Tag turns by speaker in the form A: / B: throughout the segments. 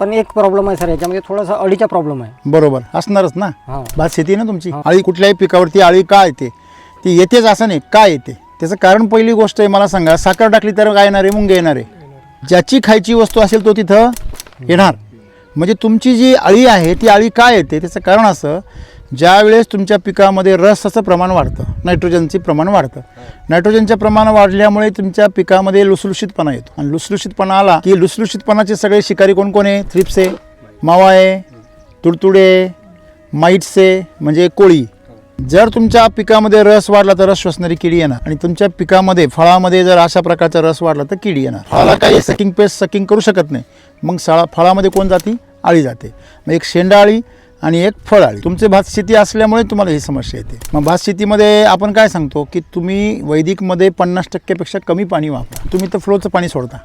A: पण एक प्रॉब्लेम आहे सर याच्यामध्ये थोडासा अडीचा प्रॉब्लेम आहे.
B: बरोबर असणारच ना?
A: हा.
B: भात शेती आहे ना तुमची. आळी कुठल्याही पिकावरती आळी का येते? ती येतेच असं नाही का येते? त्याचं कारण पहिली गोष्ट आहे मला सांगा साखर टाकली तर काय येणार आहे? मुंग येणार आहे. ज्याची खायची वस्तू असेल तो तिथं येणार. म्हणजे तुमची जी अळी आहे ती अळी का येते? त्याचं कारण असं ज्या वेळेस तुमच्या पिकामध्ये रसाचं प्रमाण वाढतं नायट्रोजनचे प्रमाण वाढतं. नायट्रोजनचं प्रमाण वाढल्यामुळे तुमच्या पिकामध्ये लुसलुशीतपणा येतो. आणि लुसलुशीतपणा आला की लुसलुशीतपणाचे सगळे शिकारी कोण कोण आहे? थ्रिप्स आहे मावा आहे तुडतुडे माईट्स आहे म्हणजे कोळी. जर तुमच्या पिकामध्ये रस वाढला तर रस श्वसणारी किडी येणार. आणि तुमच्या पिकामध्ये फळामध्ये जर अशा प्रकारचा रस वाढला तर किडी येणार. फळाला काही सकिंग पेस्ट सकिंग करू शकत नाही. मग शाळा फळामध्ये कोण जाती? आळी जाते. मग एक शेंडाळी आणि एक फळाळी तुमचे भात शेती असल्यामुळे तुम्हाला ही समस्या येते. मग भात शेतीमध्ये आपण काय सांगतो? की तुम्ही वैदिकमध्ये पन्नास टक्क्यापेक्षा कमी पाणी वापरा. तुम्ही तर फ्लोचं पाणी सोडता.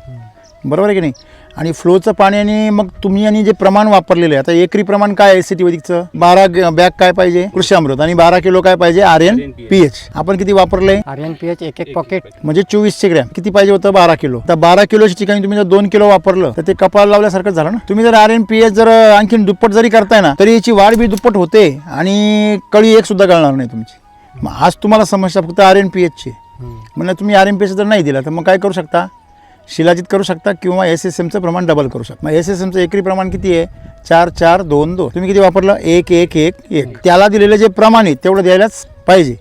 B: बरोबर आहे की नाही? आणि फ्लोचं पाणी आणि मग तुम्ही आणि जे प्रमाण वापरलेलं आहे आता एकरी प्रमाण काय आहे सिटी वैदिकचं बारा बॅग काय पाहिजे? कृषी अमृत. आणि बारा किलो काय पाहिजे? R N P H. आपण किती वापरले
A: आर एन पी एच एक एक पॉकेट
B: म्हणजे चोवीसशे ग्रॅम. किती पाहिजे होतं? बारा किलो. तर बारा किलोच्या ठिकाणी तुम्ही जर दोन किलो वापरलं तर ते कपाळ लावल्यासारखं झालं ना? तुम्ही जर आर एन पी एच जर आणखीन दुप्पट जरी करताय ना तरी याची वाढ बी दुप्पट होते आणि कळी एक सुद्धा गळणार नाही तुमची. मग आज तुम्हाला समस्या फक्त आर एन पी एचची म्हणजे तुम्ही आर एम पी एच जर नाही दिला तर मग काय करू शकता? शिलाजित करू शकता किंवा एस एस एमचं प्रमाण डबल करू शकता. मग एस एस एमचं एकरी प्रमाण किती आहे? चार चार दोन दोन. तुम्ही किती वापरलं? एक एक एक एक. त्याला दिलेलं जे प्रमाण आहे तेवढं द्यायलाच पाहिजे.